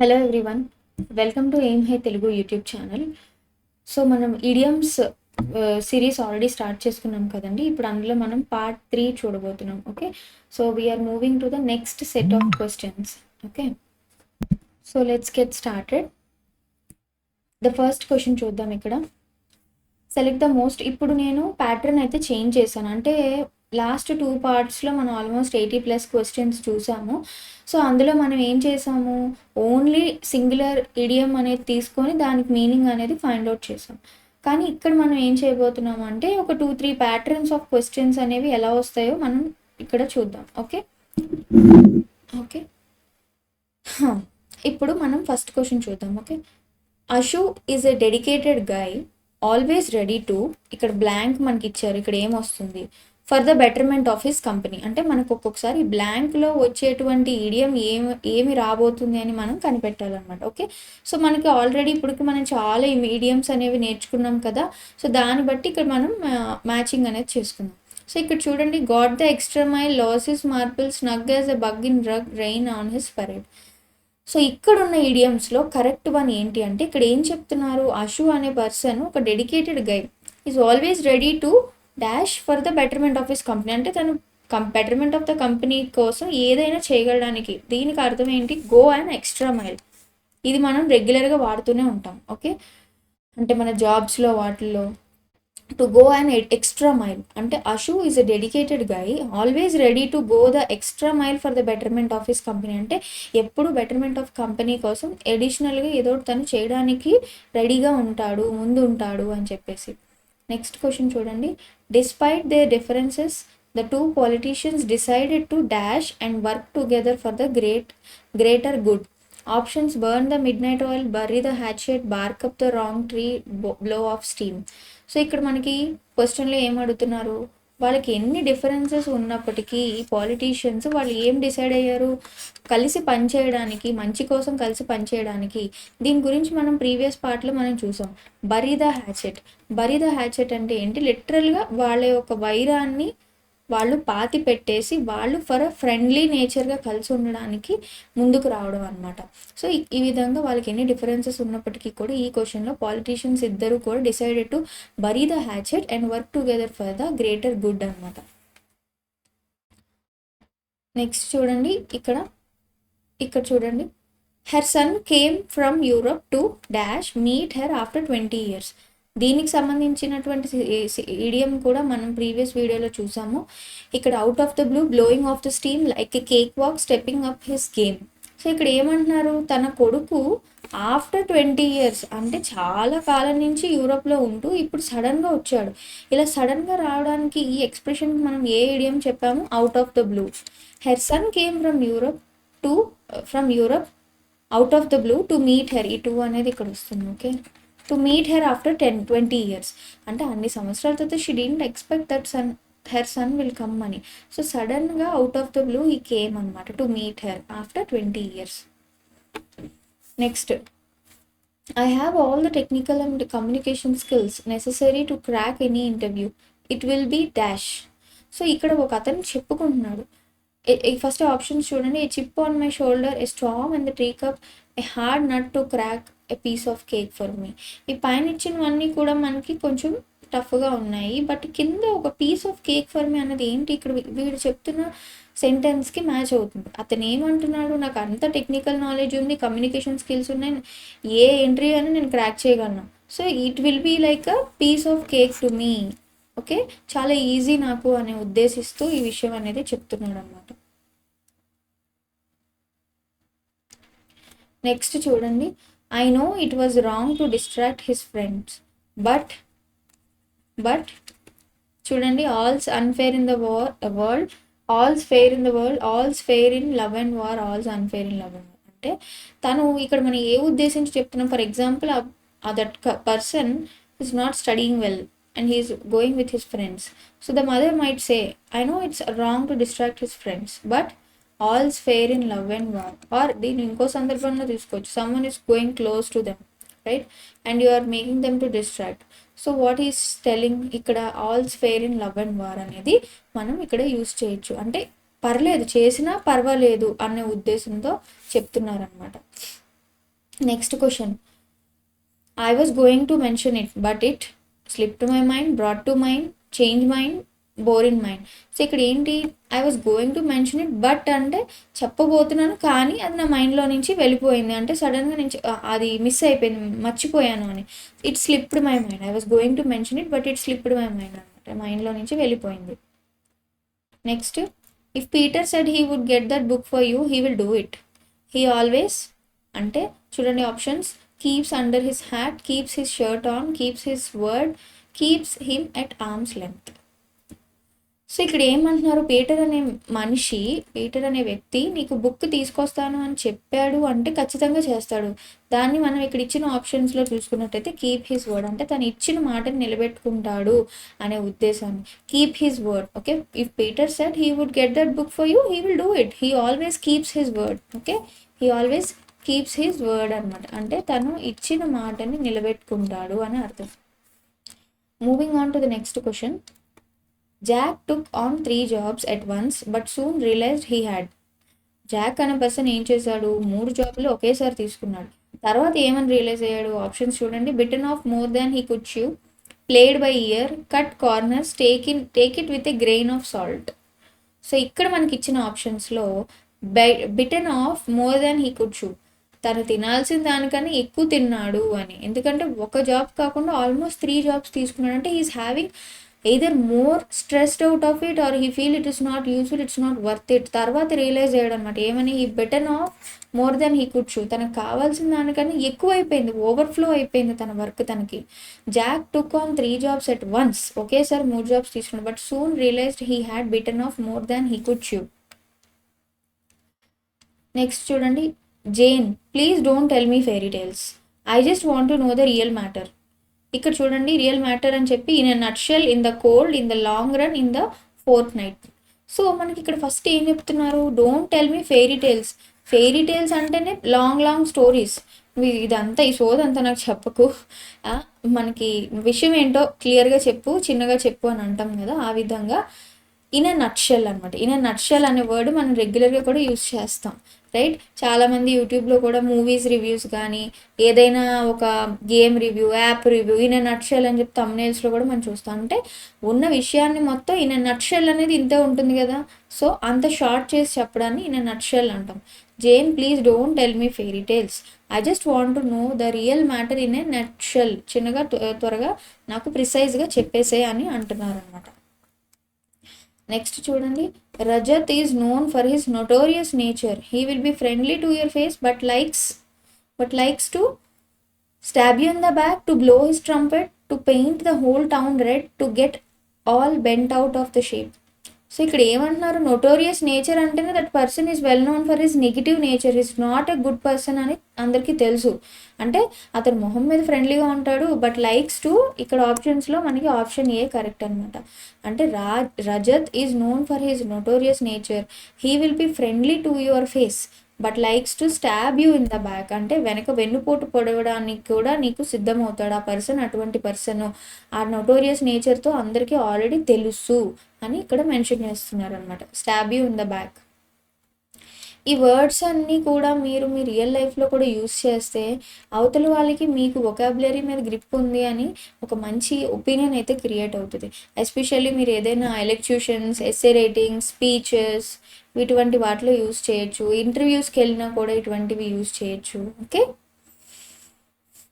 Hello everyone welcome to aim high Telugu YouTube channel so మనం idioms series already start చేసుకున్నాం కదండి ఇప్పుడు అందులో మనం పార్ట్ త్రీ చూడబోతున్నాం okay so we're moving to the next set of questions okay so let's get started the first question చూద్దాం ఇక్కడ select the most ఇప్పుడు నేను ప్యాటర్న్ అయితే చేంజ్ చేశాను అంటే లాస్ట్ టూ పార్ట్స్లో మనం ఆల్మోస్ట్ ఎయిటీ ప్లస్ క్వశ్చన్స్ చూసాము. సో అందులో మనం ఏం చేసాము? ఓన్లీ సింగులర్ ఇడియం అనేది తీసుకొని దానికి మీనింగ్ అనేది ఫైండ్ అవుట్ చేసాం. కానీ ఇక్కడ మనం ఏం చేయబోతున్నాం అంటే ఒక two three patterns of questions అనేవి ఎలా వస్తాయో మనం ఇక్కడ చూద్దాం. ఓకే? ఓకే? ఇప్పుడు మనం ఫస్ట్ క్వశ్చన్ చూద్దాం. Okay? Ashu is a dedicated guy always ready to ఇక్కడ బ్లాంక్ మనకి ఇచ్చారు ఇక్కడ ఏం వస్తుంది? For the betterment of his company అంటే మనకు ఒక్కొక్కసారి బ్లాంక్లో వచ్చేటువంటి ఈడియం ఏమి ఏమి రాబోతుంది అని మనం కనిపెట్టాలన్నమాట ఓకే సో మనకి ఆల్రెడీ ఇప్పటికి మనం చాలా ఈడియమ్స్ అనేవి నేర్చుకున్నాం కదా సో దాన్ని బట్టి ఇక్కడ మనం మ్యాచింగ్ అనేది చేసుకుందాం. సో ఇక్కడ చూడండి god the extra mile loses marbles snug as a bug in rug rain on his parade so ఇక్కడ ఉన్న ఈడియమ్స్లో కరెక్ట్ వన్ ఏంటి అంటే ఇక్కడ ఏం చెప్తున్నారు అశు అనే పర్సన్ ఒక dedicated guy is always ready to dash for the betterment of his company. అంటే తను come betterment of the company కోసం ఏదైనా చేయగలడానికి దీనికి అర్థం ఏంటి? Go and extra mile. ఇది మనం రెగ్యులర్గా వాడుతూనే ఉంటాం. ఓకే? అంటే మన జాబ్స్లో వాటిల్లో. To go and extra mile. అంటే Ashu is a dedicated guy always ready to go the extra mile for the betterment of his company. అంటే ఎప్పుడు బెటర్మెంట్ ఆఫ్ కంపెనీ కోసం ఎడిషనల్గా ఏదో తను చేయడానికి రెడీగా ఉంటాడు ముందు ఉంటాడు అని చెప్పేసి. నెక్స్ట్ క్వశ్చన్ చూడండి. Despite the differences the two politicians decided to dash and work together for the great greater good options burn the midnight oil bury the hatchet bark up the wrong tree blow off steam so ఇక్కడ మనకి క్వశ్చన్లో ఏం అడుగుతున్నారు? వాళ్ళకి ఎన్ని differences ఉన్నప్పటికీ ఈ politicians వాళ్ళు ఏం డిసైడ్ అయ్యారు? కలిసి పనిచేయడానికి మంచి కోసం కలిసి పనిచేయడానికి. దీని గురించి మనం ప్రీవియస్ పార్ట్లో మనం చూసాం. Bury the hatchet bury the hatchet అంటే ఏంటి? లిటరల్గా వాళ్ళ యొక్క వైరాన్ని వాళ్ళు పాతి పెట్టేసి వాళ్ళు ఫర్ అ ఫ్రెండ్లీ నేచర్గా కలిసి ఉండడానికి ముందుకు రావడం అనమాట సో ఈ విధంగా వాళ్ళకి ఎన్ని డిఫరెన్సెస్ ఉన్నప్పటికీ కూడా ఈ క్వశ్చన్లో పాలిటీషియన్స్ ఇద్దరు కూడా decided to bury the hatchet and work together for the greater good అనమాట నెక్స్ట్ చూడండి ఇక్కడ ఇక్కడ చూడండి. Her son came from Europe to dash meet her after twenty years దీనికి సంబంధించినటువంటి ఈడియం కూడా మనం ప్రీవియస్ వీడియోలో చూసాము. ఇక్కడ out of the blue blowing off the steam like cake walk stepping up his game so ఇక్కడ ఏమంటున్నారు? తన కొడుకు ఆఫ్టర్ ట్వంటీ ఇయర్స్ అంటే చాలా కాలం నుంచి యూరోప్లో ఉంటూ ఇప్పుడు సడన్గా వచ్చాడు. ఇలా సడన్గా రావడానికి ఈ ఎక్స్ప్రెషన్ మనం ఏ ఈడియం చెప్పాము? Out of the blue her son came from Europe to from Europe out of the blue to meet her ఈ టూ అనేది ఇక్కడ వస్తుంది okay to meet her after ten twenty years అంటే అన్ని సంవత్సరాల తర్వాత she didn't expect that son her son will come అని so సడన్గా అవుట్ ఆఫ్ ద బ్లూ ఈ కేమ్ అనమాట to meet her after twenty years next I have all the technical and communication skills necessary to crack any interview it will be dash so ఇక్కడ ఒక అతను చెప్పుకుంటున్నాడు. First options చూడండి. A chip on my shoulder a strong and the tea cup a hard nut to crack a piece of cake for me ఈ పైన ఇచ్చినవన్నీ కూడా మనకి కొంచెం టఫ్గా ఉన్నాయి. బట్ కింద ఒక piece of cake for me అన్నది ఏంటి? ఇక్కడ వీడు చెప్తున్న సెంటెన్స్కి మ్యాచ్ అవుతుంది. అతను ఏమంటున్నాడు నాకు అంత టెక్నికల్ నాలెడ్జ్ ఉంది కమ్యూనికేషన్ స్కిల్స్ ఉన్నాయి ఏ ఎంట్రీ అని నేను క్రాక్ చేయగలను. So it will be like a piece of cake to me okay చాలా ఈజీ నాకు అనే ఉద్దేశిస్తూ ఈ విషయం అనేది చెప్తున్నాడు అనమాట నెక్స్ట్ చూడండి. I know it was wrong to distract his friends but but చూడండి all's unfair in the war world all's fair in the world all's fair in love and war all's unfair in love and war అంటే తను ఇక్కడ మనం ఏ ఉద్దేశించి చెప్తున్నాం? For example that person is not studying well and he's going with his friends so the mother might say I know it's wrong to distract his friends but all's fair in love and war. Or దీన్ని ఇంకో సందర్భంలో తీసుకోవచ్చు. Someone is going close to them right and you are making them to distract so what is telling ఇక్కడ all's fair in love and war అనేది మనం ఇక్కడ use చేయొచ్చు. అంటే పర్లేదు చేసినా పర్వాలేదు అనే ఉద్దేశంతో చెప్తున్నారనమాట next question I was going to mention it but it slip to my mind brought to mind change mind bore in mind. So ఇక్కడ ఏంటి I was going to mention it but అంటే చెప్పబోతున్నాను కానీ అది నా మైండ్లో నుంచి వెళ్ళిపోయింది. అంటే సడన్గా నేను అది మిస్ అయిపోయింది మర్చిపోయాను అని. It slipped my mind I was going to mention it but it slipped my mind అనమాట మైండ్లో నుంచి వెళ్ళిపోయింది. Next if Peter said he would get that book for you he will do it he always అంటే చూడండి options keeps under his hat keeps his shirt on keeps his word keeps him at arm's length so ఇక్కడ ఏమంటున్నారు? Peter అనే మనిషి Peter అనే వ్యక్తి నీకు book తీసుకొస్తాను అని చెప్పాడు అంటే ఖచ్చితంగా చేస్తాడు. దాన్ని మనం ఇక్కడ ఇచ్చిన ఆప్షన్స్లో చూసుకున్నట్టయితే కీప్ హిస్ వర్డ్ అంటే తను ఇచ్చిన మాటని నిలబెట్టుకుంటాడు అనే ఉద్దేశాన్ని. Keep his word okay if Peter said he would get that book for you he will do it he always keeps his word okay he always keeps his word అనమాట అంటే తను ఇచ్చిన మాటని నిలబెట్టుకుంటాడు అని అర్థం. Moving on to the next question Jack took on three jobs at once but soon realised he had Jack అనే person ఏం చేశాడు? మూడు జాబ్లు ఒకేసారి తీసుకున్నాడు. తర్వాత ఏమని రియలైజ్ అయ్యాడు? ఆప్షన్స్ చూడండి. Bitten off more than he could chew played by ear cut corners take in take it with a grain of salt so ఇక్కడ మనకి ఇచ్చిన ఆప్షన్స్లో by bitten off more than he could chew తను తినాల్సిన దానికన్నా ఎక్కువ తిన్నాడు అని. ఎందుకంటే ఒక జాబ్ కాకుండా ఆల్మోస్ట్ త్రీ జాబ్స్ తీసుకున్నాడు. అంటే he's having either more stressed out of it or he feel it is not useful it's not worth it తర్వాత రియలైజ్ చేయడం అనమాట ఏమని? ఈ better off more than he could chew తనకు కావాల్సిన దానికన్నా ఎక్కువ అయిపోయింది ఓవర్ఫ్లో అయిపోయింది తన వర్క్ తనకి. Jack took on three jobs at once ఒకేసారి మూడు జాబ్స్ తీసుకున్నాడు. But soon realised he had bitten off more than he could chew next చూడండి. Jane please don't tell me fairy tales I just want to know the real matter ఇక్కడ చూడండి real matter అని చెప్పి in nutshell in the cold in the long run in the fortnight so మనకి ఇక్కడ first ఏం చెప్తున్నారు? Don't tell me fairy tales fairy tales అంటేనే long long stories ఇదంతా ఈ సోదంతా నాకు చెప్పకు. మనకి విషయం ఏంటో క్లియర్గా చెప్పు చిన్నగా చెప్పు అని అంటాం కదా ఆ విధంగా. ఇన్ అ నట్షెల్ అనమాట ఇన్ అ నట్షెల్ అనే వర్డ్ మనం రెగ్యులర్గా కూడా యూస్ చేస్తాం. రైట్? చాలామంది యూట్యూబ్లో కూడా మూవీస్ రివ్యూస్ కానీ ఏదైనా ఒక game review app review in a nutshell అని చెప్పి తమ్నేల్స్లో కూడా మనం చూస్తాం. అంటే ఉన్న విషయాన్ని మొత్తం ఇన్ అ నట్షెల్ అనేది ఇంతే ఉంటుంది కదా? సో అంత షార్ట్ చేసి చెప్పడాన్ని ఇన్ అ నట్షెల్ అంటాం. Jane please don't tell me fairy tales. I just want to know the real matter in a nutshell. చిన్నగా త్వరగా నాకు ప్రిసైజ్గా చెప్పేసే అని అంటున్నారు అనమాట నెక్స్ట్ చూడండి. Rajat is known for his notorious nature he will be friendly to your face but likes but likes to stab you in the back to blow his trumpet to paint the whole town red to get all bent out of the shape so ఇక్కడ ఏమంటున్నారు? Notorious nature అంటేనే that person is well known for his negative nature is not a good person అని అందరికీ తెలుసు. అంటే అతను మొహం మీద ఫ్రెండ్లీగా ఉంటాడు బట్ లైక్స్ టు ఇక్కడ ఆప్షన్స్లో మనకి ఆప్షన్ ఏ కరెక్ట్ అనమాట అంటే రా Rajat is known for his notorious nature he will be friendly to your face but likes to stab you in the back. అంటే వెనక వెన్నుపోటు పొడవడానికి కూడా నీకు సిద్ధమవుతాడు. ఆ పర్సన్ అటువంటి పర్సన్ ఆ నొటోరియస్ నేచర్తో అందరికీ ఆల్రెడీ తెలుసు అని ఇక్కడ మెన్షన్ చేస్తున్నారు అనమాట stab you in the back. ఈ వర్డ్స్ అన్నీ కూడా మీరు మీ రియల్ లైఫ్లో కూడా యూస్ చేస్తే అవతల వాళ్ళకి మీకు ఒకాబులరీ మీద గ్రిప్ ఉంది అని ఒక మంచి ఒపీనియన్ అయితే క్రియేట్ అవుతుంది. ఎస్పెషల్లీ మీరు ఏదైనా ఎలక్ట్యూషన్స్ ఎస్ఏ రైటింగ్ స్పీచెస్ ఇటువంటి వాటిలో యూస్ చేయొచ్చు. ఇంటర్వ్యూస్కి వెళ్ళినా కూడా ఇటువంటివి యూస్ చేయొచ్చు. ఓకే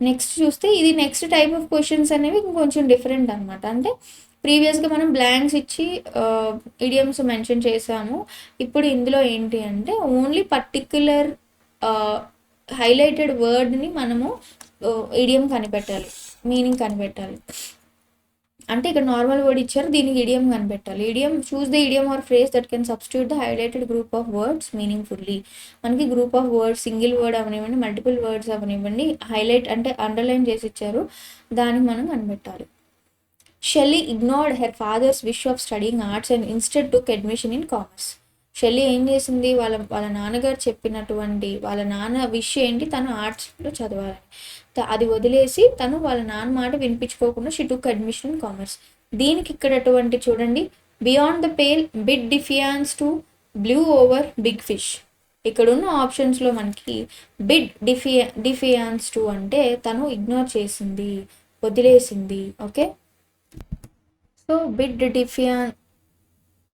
నెక్స్ట్ చూస్తే ఇది నెక్స్ట్ టైప్ ఆఫ్ క్వశ్చన్స్ అనేవి ఇంకొంచెం డిఫరెంట్ అనమాట అంటే ప్రీవియస్గా మనం బ్లాంక్స్ ఇచ్చి ఇడియమ్స్ మెన్షన్ చేసాము ఇప్పుడు ఇందులో ఏంటి అంటే ఓన్లీ పర్టిక్యులర్ హైలైటెడ్ వర్డ్ని మనము ఇడియం కనిపెట్టాలి. మీనింగ్ కనిపెట్టాలి. అంటే ఇక్కడ నార్మల్ వర్డ్ ఇచ్చారు దీనికి ఇడియం కనిపెట్టాలి. Idiom choose the idiom or phrase that can substitute the highlighted group of words meaningfully. మనకి group of words single word అవనివ్వండి మల్టిపుల్ వర్డ్స్ అవనివ్వండి హైలైట్ అంటే అండర్లైన్ చేసి ఇచ్చారు. దానికి మనం కనిపెట్టాలి. Shelley ignored her father's wish of studying arts and instead took admission in commerce Shelley ఏం చేసింది? వాళ్ళ వాళ్ళ నాన్నగారు చెప్పినటువంటి వాళ్ళ నాన్న విష్ ఏంటి? తను ఆర్ట్స్లో చదవాలని. అది వదిలేసి తను వాళ్ళ నాన్న మాట వినిపించుకోకుండా she took admission in commerce దీనికి ఇక్కడ అటువంటి చూడండి. Beyond the pale bid defiance to blue over big fish ఇక్కడున్న ఆప్షన్స్లో మనకి బిడ్ డిఫియా డిఫియాన్స్ టు అంటే తను ఇగ్నోర్ చేసింది వదిలేసింది okay so bid defiant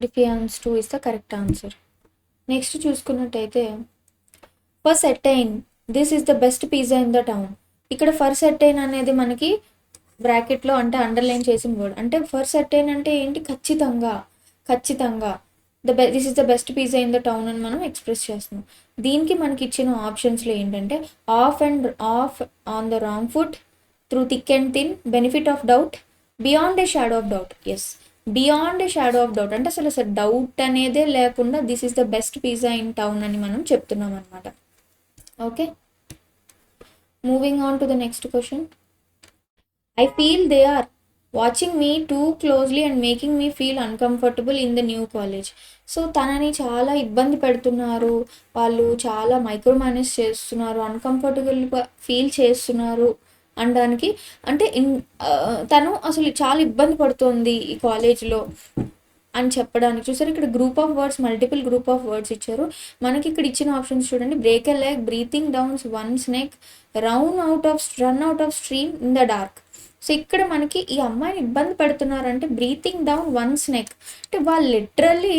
defiance to is the correct answer next చూసుకున్నట్టయితే for certain this is the best pizza in the town ఇక్కడ for certain అనేది మనకి బ్రాకెట్లో అంటే అండర్లైన్ చేసిన వర్డ్ అంటే ఫర్ సెట్టైన్ అంటే ఏంటి? ఖచ్చితంగా ఖచ్చితంగా the be this is the best pizza in the town అని మనం ఎక్స్ప్రెస్ చేస్తున్నాం. దీనికి మనకి ఇచ్చిన ఆప్షన్స్లో ఏంటంటే off and off on the wrong foot through thick and thin benefit of doubt beyond a shadow of doubt yes beyond a shadow of doubt అంటే అసలు అసలు డౌట్ అనేదే లేకుండా this is the best pizza in town అని మనం చెప్తున్నాం అనమాట okay moving on to the next question I feel they are watching me too closely and making me feel uncomfortable in the new college so తనని చాలా ఇబ్బంది పెడుతున్నారు. వాళ్ళు చాలా మైక్రో మేనేజ్ చేస్తున్నారు అన్కంఫర్టబుల్ ఫీల్ చేస్తున్నారు. అనడానికి. అంటే ఇన్ తను అసలు చాలా ఇబ్బంది పడుతుంది ఈ కాలేజ్లో అని చెప్పడానికి. చూసారు ఇక్కడ group of words multiple group of words ఇచ్చారు. మనకి ఇక్కడ ఇచ్చిన ఆప్షన్స్ చూడండి. Break a leg breathing downs one snake run out of run out of stream in the dark so ఇక్కడ మనకి ఈ అమ్మాయిని ఇబ్బంది పెడుతున్నారంటే బ్రీతింగ్ డౌన్ వన్ స్నేక్ అంటే వాళ్ళు లిటరల్లీ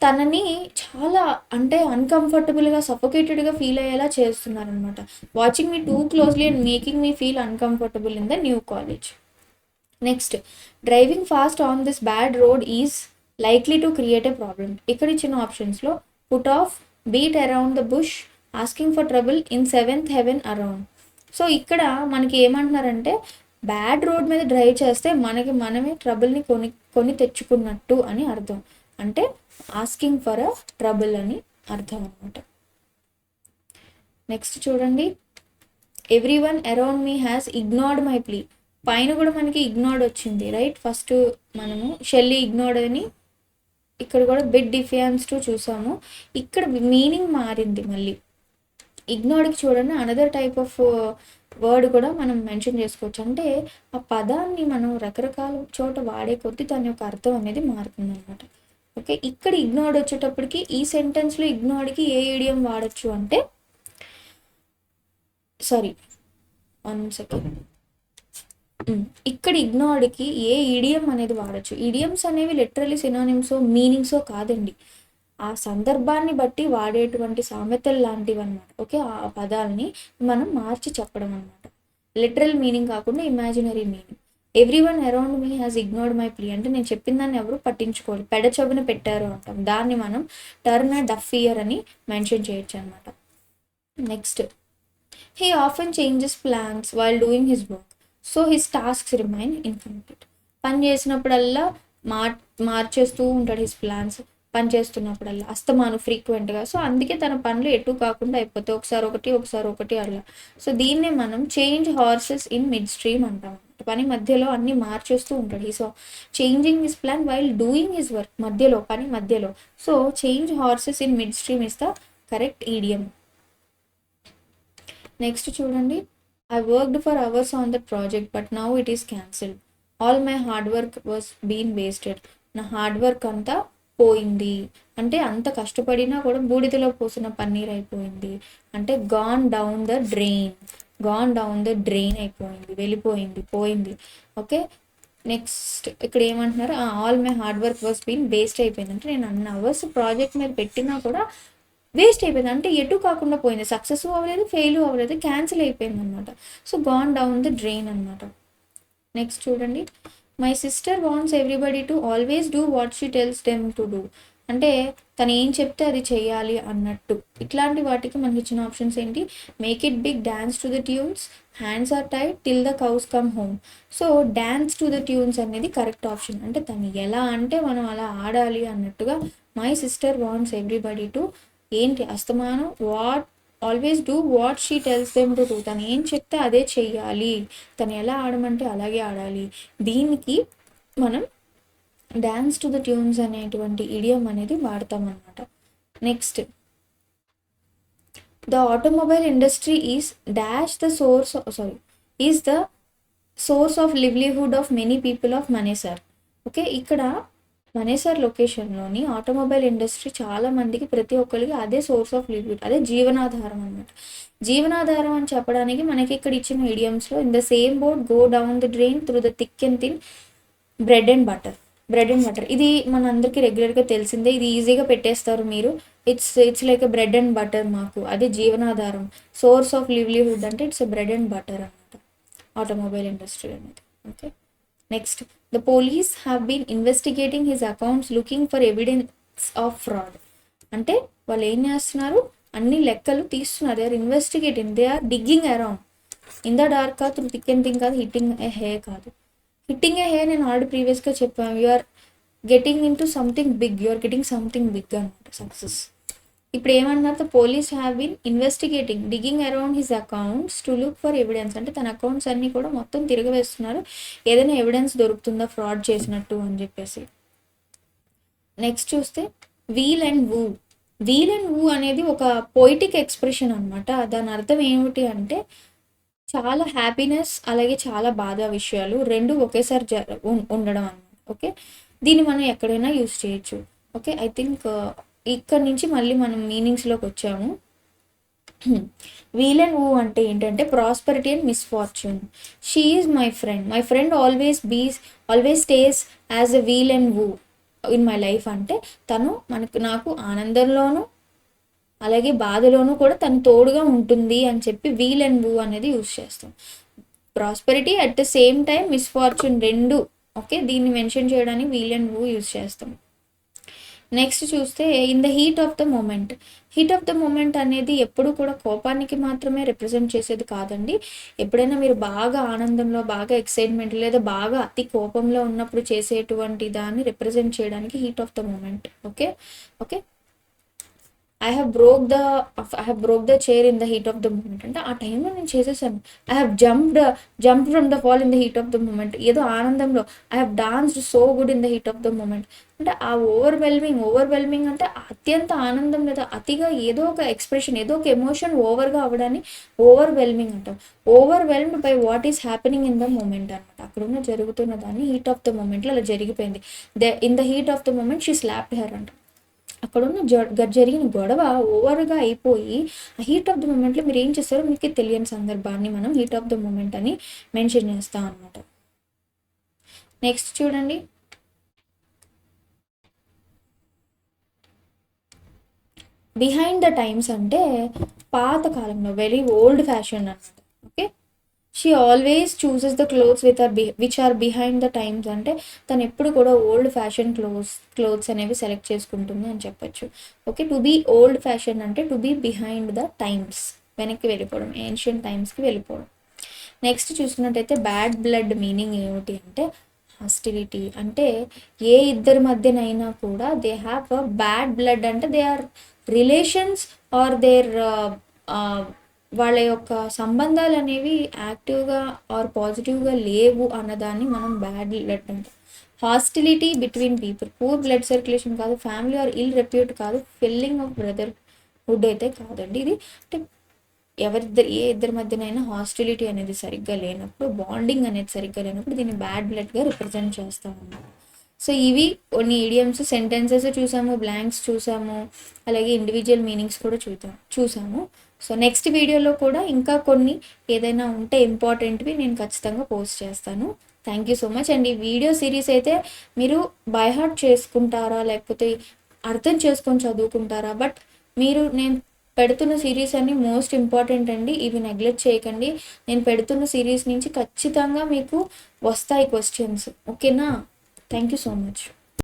తనని చాలా అంటే అన్కంఫర్టబుల్గా సఫోకేటెడ్గా ఫీల్ అయ్యేలా చేస్తున్నారనమాట watching me too closely and making me feel uncomfortable in the new college next driving fast on this bad road is likely to create a problem ఇక్కడ ఇచ్చిన ఆప్షన్స్లో put off beat around the bush asking for trouble in seventh heaven around so ఇక్కడ మనకి ఏమంటున్నారంటే bad road మీద drive చేస్తే మనకి మనమే ట్రబుల్ని కొని కొని తెచ్చుకున్నట్టు అని అర్థం. అంటే ఆస్కింగ్ ఫర్ అ ట్రబుల్ అని అర్థం అనమాట నెక్స్ట్ చూడండి. Everyone around me has ignored my plea పైన కూడా మనకి ఇగ్నోర్డ్ వచ్చింది రైట్ ఫస్ట్ మనము షెల్లీ ఇగ్నోర్డ్ అని ఇక్కడ కూడా బిడ్ డిఫియన్స్ టు చూసాము. ఇక్కడ మీనింగ్ మారింది మళ్ళీ. ఇగ్నోర్డ్కి చూడండి అనదర్ టైప్ ఆఫ్ వర్డ్ కూడా మనం మెన్షన్ చేసుకోవచ్చు. అంటే ఆ పదాన్ని మనం రకరకాల చోట వాడే కొద్దీ దాని యొక్క అర్థం అనేది మారుతుంది అనమాట ఓకే? ఇక్కడ ఇగ్నోర్డ్ వచ్చేటప్పటికి ఈ సెంటెన్స్లో ఇగ్నోర్డ్కి ఏ ఏడియం వాడచ్చు అంటే సారీ వన్ సెకండ్ ఇక్కడ ఇగ్నోర్డ్కి ఏ ఈడియం అనేది వాడచ్చు. ఈడియమ్స్ అనేవి లిటరలీ సినానిమ్సో మీనింగ్సో కాదండి. ఆ సందర్భాన్ని బట్టి వాడేటువంటి సామెతలు లాంటివి అనమాట ఓకే? ఆ పదాలని మనం మార్చి చెప్పడం అనమాట లిటరల్ మీనింగ్ కాకుండా imaginary meaning everyone around me has ignored my plea అంటే నేను చెప్పిన దాన్ని ఎవరు పట్టించుకోవాలి పెడ చెవున పెట్టారు అంటాం. దాన్ని మనం టర్న్ డఫ్ ఇయర్ అని మెన్షన్ చేయొచ్చు అనమాట next he often changes plans while doing his work so his tasks remain incomplete పని చేసినప్పుడల్లా మార్ మార్చేస్తూ ఉంటాడు హిస్ ప్లాన్స్ పని చేస్తున్నప్పుడల్లా అస్తమాను ఫ్రీక్వెంట్గా సో అందుకే తన పనులు ఎటు కాకుండా అయిపోతాయి. ఒకసారి ఒకటి ఒకసారి ఒకటి అలా. సో దీన్నే మనం change horses in mid stream అంటాం. పని మధ్యలో అన్ని మార్చేస్తూ ఉంటాడు. ఈ so changing his plan while doing his work మధ్యలో పని మధ్యలో. So change horses in midstream is the correct idiom next చూడండి. I worked for hours on the project but now it is cancelled all my hard work was been wasted నా hard work అంతా పోయింది. అంటే అంత కష్టపడినా కూడా బూడిదలో పోసిన పన్నీర్ అయిపోయింది. అంటే gone down the drain gone down the drain అయిపోయింది వెళ్ళిపోయింది పోయింది. ఓకే నెక్స్ట్ ఇక్కడ ఏమంటున్నారు? All my hard work was been waste అయిపోయింది. అంటే నేను అన్ని అవర్స్ ప్రాజెక్ట్ మీద పెట్టినా కూడా వేస్ట్ అయిపోయింది. అంటే ఎటు కాకుండా పోయింది. సక్సెస్ అవ్వలేదు ఫెయిల్ అవ్వలేదు క్యాన్సిల్ అయిపోయింది అనమాట so gone down the drain అనమాట నెక్స్ట్ చూడండి. My sister wants everybody to always do what she tells them to do అంటే తను ఏం చెప్తే అది చేయాలి అన్నట్టు. ఇట్లాంటి వాటికి మనకి ఇచ్చిన ఆప్షన్స్ ఏంటి? Make it big dance to the tunes hands are tight till the cows come home so dance to the tunes అనేది కరెక్ట్ ఆప్షన్ అంటే తను ఎలా అంటే మనం అలా ఆడాలి అన్నట్టుగా my sister wants everybody to ఏంటి అస్తమానం? What always do what she tells them to do తను ఏం చెప్తే అదే చెయ్యాలి. తను ఎలా ఆడమంటే అలాగే ఆడాలి. దీనికి మనం డ్యాన్స్ టు ద ట్యూన్స్ అనేటువంటి ఇడియం అనేది వాడతాం అన్నమాట. Next the automobile industry is dash the source sorry is the source of livelihood of many people of Manesar okay ఇక్కడ మనేసర్ లొకేషన్లోని ఆటోమొబైల్ ఇండస్ట్రీ చాలా మందికి ప్రతి ఒక్కరికి అదే సోర్స్ ఆఫ్ లివ్లీహుడ్ అదే జీవనాధారం అన్నమాట. జీవనాధారం అని చెప్పడానికి మనకి ఇక్కడ ఇచ్చిన ఇడియమ్స్లో in the same board go down the drain through the thick and thin bread and butter bread and butter ఇది మన అందరికీ రెగ్యులర్గా తెలిసిందే. ఇది ఈజీగా పెట్టేస్తారు మీరు. It's it's like bread and butter మాకు. అది జీవనాధారం. సోర్స్ ఆఫ్ లివ్లీహుడ్ అంటే ఇట్స్ బ్రెడ్ అండ్ బటర్ అనమాట ఆటోమొబైల్ ఇండస్ట్రీ అనేది. Okay next the police have been investigating his accounts looking for evidence of fraud అంటే వాళ్ళు ఏం చేస్తున్నారు? అన్ని లెక్కలు తీస్తున్నారు. They are investigating they are digging around in the dark కాదు థిక్ అండ్ థింగ్ కాదు హిట్టింగ్ ఏ హే కాదు. హిట్టింగ్ ఏ హెయిర్ నేను ఆల్రెడీ ప్రీవియస్గా చెప్పాను you are getting in to something big you are getting something big అనమాట success ఇప్పుడు ఏమన్నారు the police have been investigating digging around his accounts to look for evidence అంటే తన accounts అన్నీ కూడా మొత్తం తిరగవేస్తున్నారు. ఏదైనా ఎవిడెన్స్ దొరుకుతుందా ఫ్రాడ్ చేసినట్టు అని చెప్పేసి. నెక్స్ట్ చూస్తే weal and woe weal and woe అనేది ఒక పోయిటిక్ ఎక్స్ప్రెషన్ అనమాట దాని అర్థం ఏమిటి అంటే చాలా హ్యాపీనెస్ అలాగే చాలా బాధ విషయాలు రెండు ఒకేసారి జ ఉండడం అనమాట ఓకే? దీన్ని మనం ఎక్కడైనా యూస్ చేయొచ్చు. ఓకే? ఐ థింక్ ఇక్కడ నుంచి మళ్ళీ మనం మీనింగ్స్లోకి వచ్చాము. వీల్ అండ్ వూ అంటే ఏంటంటే prosperity and misfortune she is my friend my friend always bees always stays as a weal and woe in my life అంటే తను మనకు నాకు ఆనందంలోనూ అలాగే బాధలోనూ కూడా తను తోడుగా ఉంటుంది అని చెప్పి వీల్ అండ్ వూ అనేది యూస్ చేస్తాం. Prosperity at the same time misfortune రెండు. ఓకే దీన్ని మెన్షన్ చేయడానికి వీల్ అండ్ వూ యూస్ చేస్తాం. నెక్స్ట్ చూస్తే in the heat of the moment heat of the moment అనేది ఎప్పుడు కూడా కోపానికి మాత్రమే రిప్రజెంట్ చేసేది కాదండి. ఎప్పుడైనా మీరు బాగా ఆనందంలో బాగా ఎక్సైట్మెంట్ లేదా బాగా అతి కోపంలో ఉన్నప్పుడు చేసేటువంటి దాన్ని రిప్రజెంట్ చేయడానికి heat of the moment okay okay I have broke the I have broke the chair in the heat of the moment అంటే ఆ టైంలో నేను చేసేసాను. I have jumped jump from the fall in the heat of the moment ఏదో ఆనందంలో I have danced so good in the heat of the moment అంటే ఆ overwhelming overwhelming అంటే అత్యంత ఆనందం లేదా అతిగా ఏదో ఒక ఎక్స్ప్రెషన్ ఏదో ఒక ఎమోషన్ ఓవర్గా అవ్వడాన్ని ఓవర్వెల్మింగ్ అంటాం. Overwhelmed by what is happening in the moment అనమాట అక్కడ ఉన్న జరుగుతున్న దాన్ని హీట్ ఆఫ్ ద మూమెంట్లో అలా జరిగిపోయింది. The in the heat of the moment she slapped her అంట. అక్కడున్న జ గ- జరిగిన గొడవ ఓవర్గా అయిపోయి ఆ హీట్ ఆఫ్ ద మూమెంట్లో మీరు ఏం చేస్తారో మీకు తెలియని సందర్భాన్ని మనం హీట్ ఆఫ్ ద మూమెంట్ అని మెన్షన్ చేస్తాం అనమాట నెక్స్ట్ చూడండి. బిహైండ్ ద టైమ్స్ అంటే పాత కాలంలో వెరీ ఓల్డ్ ఫ్యాషన్ అనమాట she always chooses the clothes with are be which are behind the times అంటే తను ఎప్పుడు కూడా ఓల్డ్ ఫ్యాషన్ క్లోత్స్ క్లోత్స్ అనేవి సెలెక్ట్ చేసుకుంటుంది అని చెప్పొచ్చు. Okay to be old fashion అంటే to be behind the times వెనక్కి వెళ్ళిపోవడం ఏన్షియంట్ టైమ్స్కి వెళ్ళిపోవడం. నెక్స్ట్ చూసుకున్నట్టయితే బ్యాడ్ బ్లడ్ మీనింగ్ ఏమిటి అంటే హాస్టిలిటీ అంటే ఏ ఇద్దరి మధ్యనైనా కూడా they have a bad blood అంటే they are relations are there వాళ్ళ యొక్క సంబంధాలు అనేవి యాక్టివ్గా ఆర్ పాజిటివ్గా లేవు అన్నదాన్ని మనం బ్యాడ్ బ్లడ్ అంటాం. Hostility between people. Poor blood circulation కాదు ఫ్యామిలీ ఆర్ ఇల్ రెప్యూట్ కాదు ఫిల్లింగ్ ఆఫ్ బ్రదర్హుడ్ అయితే కాదండి ఇది. అంటే ఎవరిద్దరు ఏ ఇద్దరి మధ్యనైనా హాస్టిలిటీ అనేది సరిగ్గా లేనప్పుడు బాండింగ్ అనేది సరిగ్గా లేనప్పుడు దీన్ని బ్యాడ్ బ్లడ్గా రిప్రజెంట్ చేస్తాం అన్నమాట సో ఇవి కొన్ని ఈడియమ్స్ సెంటెన్సెస్ చూసాము బ్లాంక్స్ చూసాము అలాగే ఇండివిజువల్ మీనింగ్స్ కూడా చూద్దాం చూసాము. సో నెక్స్ట్ వీడియోలో కూడా ఇంకా కొన్ని ఏదైనా ఉంటే ఇంపార్టెంట్వి నేను ఖచ్చితంగా పోస్ట్ చేస్తాను. Thank you so much and ఈ వీడియో సిరీస్ అయితే మీరు బైహార్ట్ చేసుకుంటారా? లేకపోతే అర్థం చేసుకొని చదువుకుంటారా? బట్ మీరు నేను పెడుతున్న సిరీస్ అన్ని మోస్ట్ ఇంపార్టెంట్ అండి. ఇవి నెగ్లెక్ట్ చేయకండి. నేను పెడుతున్న సిరీస్ నుంచి ఖచ్చితంగా మీకు వస్తాయి క్వశ్చన్స్ ఓకేనా థ్యాంక్ యూ సో మచ్